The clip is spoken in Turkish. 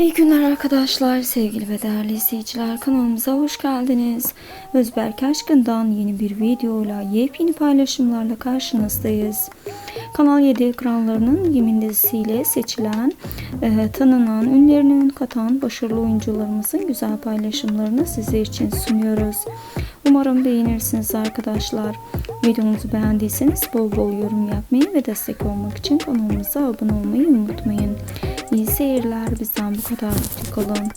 İyi günler arkadaşlar, sevgili ve değerli izleyiciler. Kanalımıza hoş geldiniz. Özberk Aşkın'dan yeni bir videoyla, yepyeni paylaşımlarla karşınızdayız. Kanal 7 ekranlarının Yemin dizisiyle seçilen, e, tanınan, ünlerinin katan başarılı oyuncularımızın güzel paylaşımlarını sizler için sunuyoruz. Umarım beğenirsiniz arkadaşlar. Videomuzu beğendiyseniz bol bol yorum yapmayı ve destek olmak için kanalımıza abone olmayı unutmayın. İyi seyirler bizden bu kadar. Hoşçakalın.